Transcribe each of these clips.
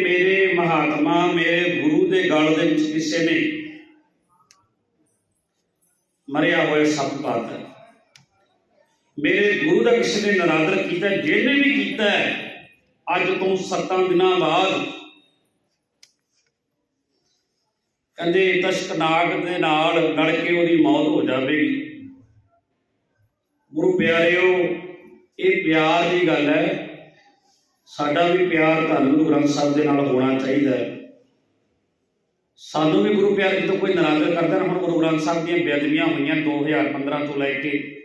ਮੇਰੇ ਮਹਾਤਮਾ ਮੇਰੇ ਗੁਰੂ ਦੇ ਗਲ ਦੇ ਵਿੱਚ ਕਿਸੇ ਨੇ ਮਰਿਆ ਹੋਇਆ ਸੱਪ ਪਾਤਾ ਮੇਰੇ ਗੁਰੂ ਦਾ ਕਿਸੇ ਨੇ ਨਰਾਦਰ ਕੀਤਾ, ਜਿਹਨੇ ਵੀ ਕੀਤਾ ਅੱਜ ਤੋਂ 7 ਦਿਨਾਂ ਬਾਅਦ ਕਹਿੰਦੇ ਤਸ਼ਕਨਾਗ ਦੇ ਨਾਲ ਲੜ ਕੇ ਉਹਦੀ ਮੌਤ ਹੋ ਜਾਵੇਗੀ। ਗੁਰੂ ਪਿਆਰਿਓ, ਇਹ ਪਿਆਰ ਦੀ ਗੱਲ ਹੈ। ਸਾਡਾ ਵੀ ਪਿਆਰ ਧੰਨ ਗੁਰੂ ਗ੍ਰੰਥ ਸਾਹਿਬ ਦੇ ਨਾਲ ਹੋਣਾ ਚਾਹੀਦਾ ਹੈ। ਸਾਨੂੰ ਵੀ ਗੁਰੂ ਪਿਆਰ ਜਦੋਂ ਕੋਈ ਨਰਾਦਰ ਕਰਦਾ ਨਾ। ਹੁਣ ਗੁਰੂ ਗ੍ਰੰਥ ਸਾਹਿਬ ਦੀਆਂ ਬੇਅਦਬੀਆਂ ਹੋਈਆਂ 2015 ਤੋਂ ਲੈ ਕੇ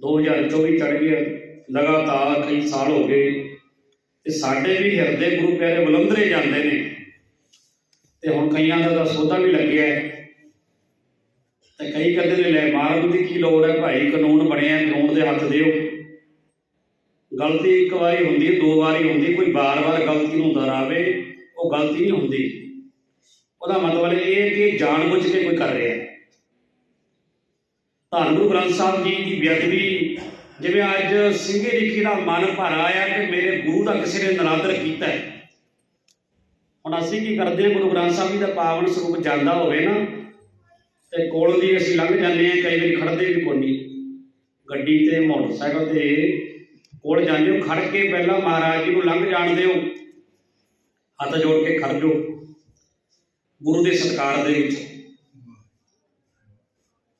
2024 ਚੜ ਗਿਆ ਲਗਾਤਾਰ ਕਈ ਸਾਲ ਹੋ ਗਏ ਤੇ ਸਾਡੇ ਵੀ ਹਿਰਦੇ ਗੁਰੂ ਪਿਆਰੇ ਬੁਲੰਦਰੇ ਜਾਂਦੇ ਨੇ। ਤੇ ਹੁਣ ਕਈਆਂ ਦਾ ਤਾਂ ਸੋਧਾ ਵੀ ਲੱਗਿਆ ਹੈ। ਤੇ ਕਈ ਕਹਿੰਦੇ ਨੇ ਲੈ ਮਾਰਨ ਦੀ ਕੀ ਲੋੜ ਹੈ? ਭਾਈ ਕਾਨੂੰਨ ਬਣਿਆ ਕਾਨੂੰਨ ਦੇ ਹੱਥ ਦਿਓ। ਗਲਤੀ ਇੱਕ ਵਾਰੀ ਹੁੰਦੀ ਹੈ, ਦੋ ਵਾਰੀ ਹੁੰਦੀ ਕੋਈ ਬਾਰ-ਬਾਰ ਗਲਤੀ ਨੂੰ ਦੁਹਰਾਵੇ, ਉਹ ਗਲਤੀ ਨਹੀਂ ਹੁੰਦੀ। ਉਹਦਾ ਮਤਲਬ ਇਹ ਹੈ ਕਿ ਜਾਣਬੁੱਝ ਕੇ ਕੋਈ ਕਰ ਰਿਹਾ ਹੈ। ਧੰਨ ਗੁਰੂ ਗ੍ਰੰਥ ਸਾਹਿਬ ਜੀ ਦੀ ਬੇਅਦਬੀ, ਜਿਵੇਂ ਅੱਜ ਸਿੰਘੇ ਲਿਖੀ ਦਾ ਮਨ ਭਰ ਆਇਆ ਕਿ ਮੇਰੇ ਗੁਰੂ ਦਾ ਕਿਸੇ ਨੇ ਨਰਾਦਰ ਕੀਤਾ ਹੈ। ਹੁਣ ਅਸੀਂ ਕੀ ਕਰਦੇ ਹਾਂ, ਗੁਰੂ ਗ੍ਰੰਥ ਸਾਹਿਬ ਜੀ ਦਾ ਪਾਵਨ ਸਰੂਪ ਜਾਂਦਾ ਹੋਵੇ ਨਾ, ਤੇ ਕੋਲੋਂ ਦੀ ਅਸੀਂ ਲੰਘ ਜਾਂਦੇ ਹਾਂ, ਕਈ ਵਾਰੀ ਖੜਦੇ ਵੀ ਕੋਨੀ ਗੱਡੀ ਤੇ, ਮੋਟਰਸਾਈਕਲ ਤੇ ਕੋਲ ਜਾਂਦੇ ਹੋ ਖੜ ਕੇ ਪਹਿਲਾਂ ਮਹਾਰਾਜ ਜੀ ਨੂੰ ਲੰਘ ਜਾਣ ਦਿਓ ਹੱਥ ਜੋੜ ਕੇ ਖੜ ਜਾਓ। ਗੁਰੂ ਦੇ ਸਤਕਾਰ ਦੇ ਵਿੱਚ।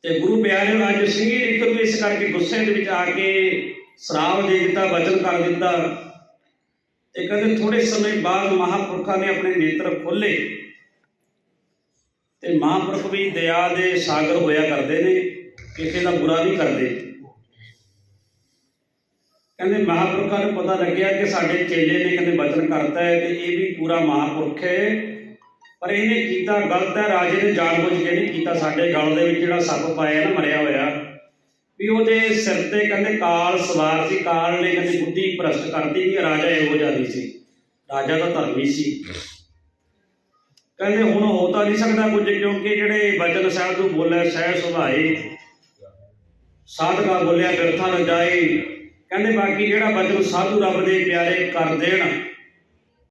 ਤੇ ਗੁਰੂ ਪਿਆਰੇ ਅੱਜ ਸਿੰਘੀ ਰਿਕਤ ਨੂੰ ਇਸ ਕਰਕੇ ਗੁੱਸੇ ਦੇ ਵਿੱਚ ਆ ਕੇ ਸ਼ਰਾਬ ਦੇ ਦਿੱਤਾ ਵਚਨ ਕਰ ਦਿੱਤਾ। ਤੇ ਕਹਿੰਦੇ ਥੋੜੇ ਸਮੇਂ ਬਾਅਦ ਮਹਾਪੁਰਖਾਂ ਨੇ ਆਪਣੇ ਨੇਤਰ ਖੋਲੇ ਤੇ ਮਹਾਂਪੁਰਖ ਵੀ ਦਇਆ ਦੇ ਸਾਗਰ ਹੋਇਆ ਕਰਦੇ ਨੇ, ਕਿਸੇ ਦਾ ਬੁਰਾ ਨਹੀਂ ਕਰਦੇ। ਕਹਿੰਦੇ ਮਹਾਂਪੁਰਖਾਂ ਨੂੰ ਪਤਾ ਲੱਗਿਆ ਕਿ ਸਾਡੇ ਚੇਲੇ ਨੇ ਕਹਿੰਦੇ ਬਚਨ ਕਰਤਾ ਹੈ ਤੇ ਇਹ ਵੀ ਪੂਰਾ ਮਹਾਂਪੁਰਖ ਹੈ। ਪਰ ਇਹਨੇ ਕੀਤਾ ਗਲਤ ਹੈ। ਰਾਜੇ ਨੇ ਜਾਣਬੁੱਝ ਕੇ ਨਹੀਂ ਕੀਤਾ। ਸਾਡੇ ਗਲ ਦੇ ਵਿੱਚ ਜਿਹੜਾ ਸੱਪ ਪਾਇਆ ਨਾ ਮਰਿਆ ਹੋਇਆ ਵੀ ਉਹਦੇ ਸਿਰ ਤੇ ਕਹਿੰਦੇ ਕਾਲ ਸਵਾਰ ਸੀ। ਕਾਲ ਨੇ ਕਹਿੰਦੇ ਬੁੱਧੀ ਭ੍ਰਸ਼ਟ ਕਰਤੀ ਕਿ ਰਾਜਾ ਇਹੋ ਜਿਹਾ ਨਹੀਂ ਸੀ। ਰਾਜਾ ਤਾਂ ਧਰਮੀ ਸੀ। ਕਹਿੰਦੇ ਹੁਣ ਹੋ ਤਾਂ ਨਹੀਂ ਸਕਦਾ ਕੁਝ ਕਿਉਂਕਿ ਜਿਹੜੇ ਬਚਨ ਸਾਹਿਬ ਨੂੰ ਬੋਲੇ ਸਹਿ ਸੁਭਾਏ। ਸਾਧਗਾ ਬੋਲਿਆ ਬਿਰਥਾ ਨ ਜਾਏ। ਕਹਿੰਦੇ ਬਾਕੀ ਜਿਹੜਾ ਬਚਨ ਸਾਧੂ ਰੱਬ ਦੇ ਪਿਆਰੇ ਕਰ ਦੇਣ